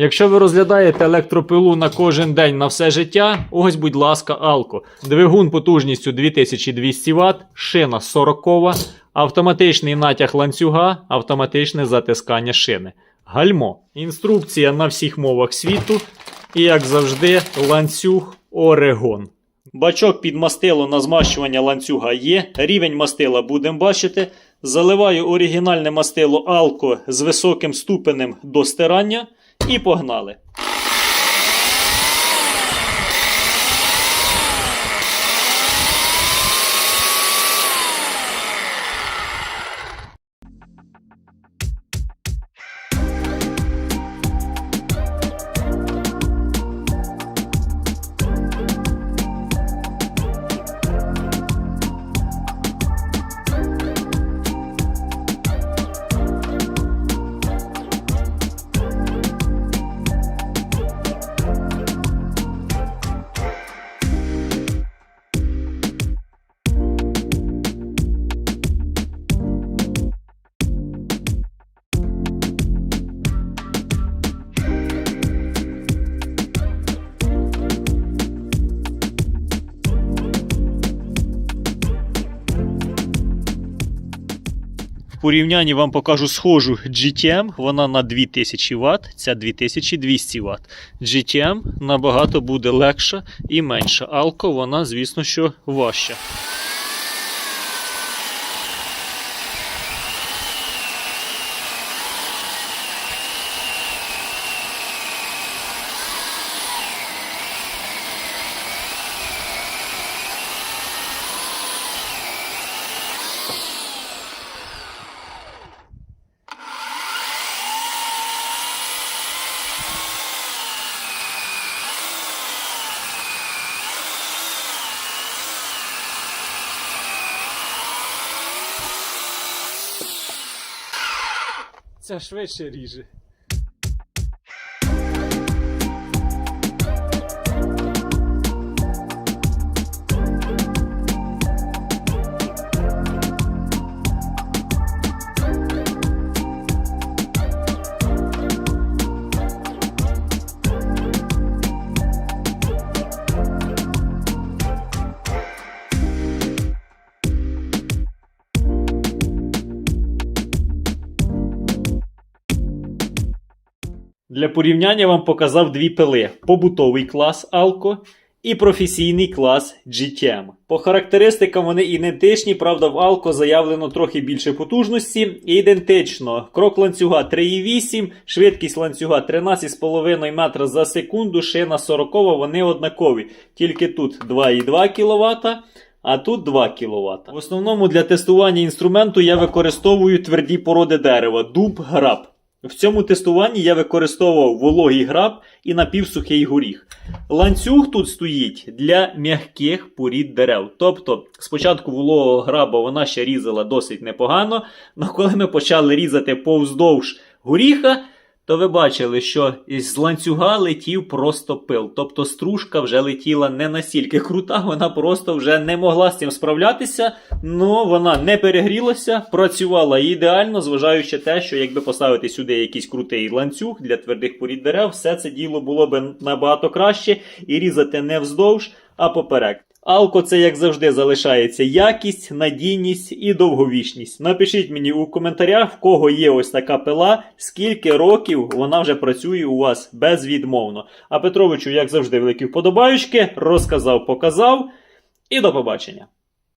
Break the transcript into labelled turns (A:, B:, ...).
A: Якщо ви розглядаєте електропилу на кожен день на все життя, ось, будь ласка, Алко. Двигун потужністю 2200 Вт, шина 40, автоматичний натяг ланцюга, автоматичне затискання шини. Гальмо. Інструкція на всіх мовах світу. І, як завжди, ланцюг Орегон. Бачок під мастило на змащування ланцюга є. Рівень мастила будемо бачити. Заливаю оригінальне мастило Алко з високим ступенем до стирання. І погнали. В порівнянні вам покажу схожу GTM, вона на 2000 Вт, ця 2200 Вт. GTM набагато буде легша і менша. Алко, вона, звісно, що важча. Ця швидше ріже. Для порівняння вам показав дві пили: побутовий клас Alco і професійний клас GTM. По характеристикам вони ідентичні, правда, в Alco заявлено трохи більше потужності. Ідентично. Крок ланцюга 3,8, швидкість ланцюга 13,5 метра за секунду, шина 40, вони однакові. Тільки тут 2,2 кВт. А тут 2 кВт. В основному для тестування інструменту я використовую тверді породи дерева дуб, граб. В цьому тестуванні я використовував вологий граб і напівсухий горіх. Ланцюг тут стоїть для м'яких порід дерев. Тобто, спочатку вологого граба вона ще різала досить непогано, але коли ми почали різати повздовж горіха, то ви бачили, що з ланцюга летів просто пил. Тобто стружка вже летіла не настільки крута, вона просто вже не могла з цим справлятися, але вона не перегрілася, працювала ідеально, зважаючи те, що якби поставити сюди якийсь крутий ланцюг для твердих порід дерев, все це діло було б набагато краще і різати не вздовж, а поперек. Алко це, як завжди, залишається якість, надійність і довговічність. Напишіть мені у коментарях, в кого є ось така пила, скільки років вона вже працює у вас безвідмовно. А Петровичу, як завжди, великі вподобаючки, розказав, показав. І до побачення.